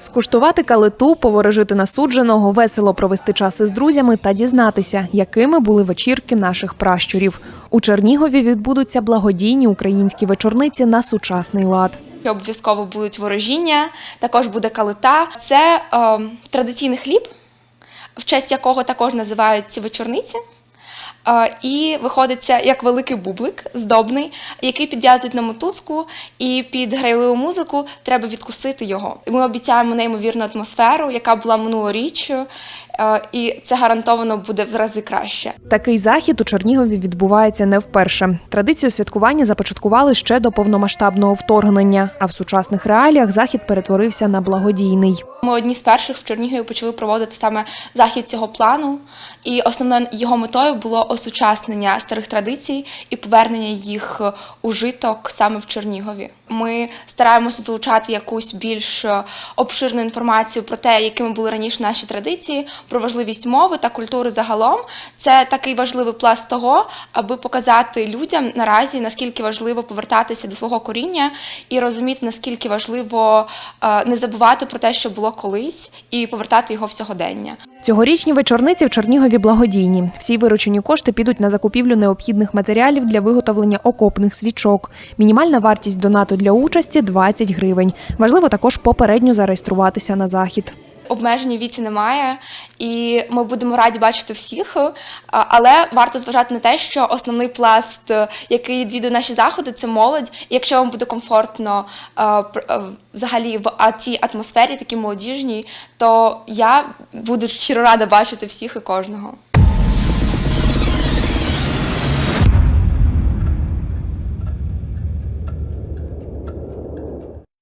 Скуштувати калиту, поворожити насудженого, весело провести час із друзями та дізнатися, якими були вечірки наших пращурів. У Чернігові відбудуться благодійні українські вечорниці на сучасний лад. Обов'язково будуть ворожіння, також буде калита. Це е, традиційний хліб, в честь якого також називають ці вечорниці. І виходить це як великий бублик здобний, який підв'язують на мотузку, і під грайливу музику треба відкусити його. Ми обіцяємо неймовірну атмосферу, яка була минулоріч, і це гарантовано буде в рази краще. Такий захід у Чернігові відбувається не вперше. Традицію святкування започаткували ще до повномасштабного вторгнення, а в сучасних реаліях захід перетворився на благодійний. Ми одні з перших в Чернігові почали проводити саме захід цього плану, і основною його метою було осучаснення старих традицій і повернення їх у житок саме в Чернігові. Ми стараємося залучати якусь більш е, обширну інформацію про те, якими були раніше наші традиції, про важливість мови та культури загалом. Це такий важливий пласт того, аби показати людям наразі наскільки важливо повертатися до свого коріння і розуміти, наскільки важливо е, не забувати про те, що було колись, і повертати його в сьогодення. Цьогорічні вечорниці в Чернігові благодійні. Всі виручені кошти підуть на закупівлю необхідних матеріалів для виготовлення окопних свічок. Мінімальна вартість донату для участі 20 гривень. Важливо також попередньо зареєструватися на захід. Обмежень віці немає, і ми будемо раді бачити всіх. Але варто зважати на те, що основний пласт, е, який відвідує наші заходи, це молодь. І якщо вам буде комфортно е, е, взагалі в цій атмосфері, такій молодіжній, то я буду щиро рада бачити всіх і кожного.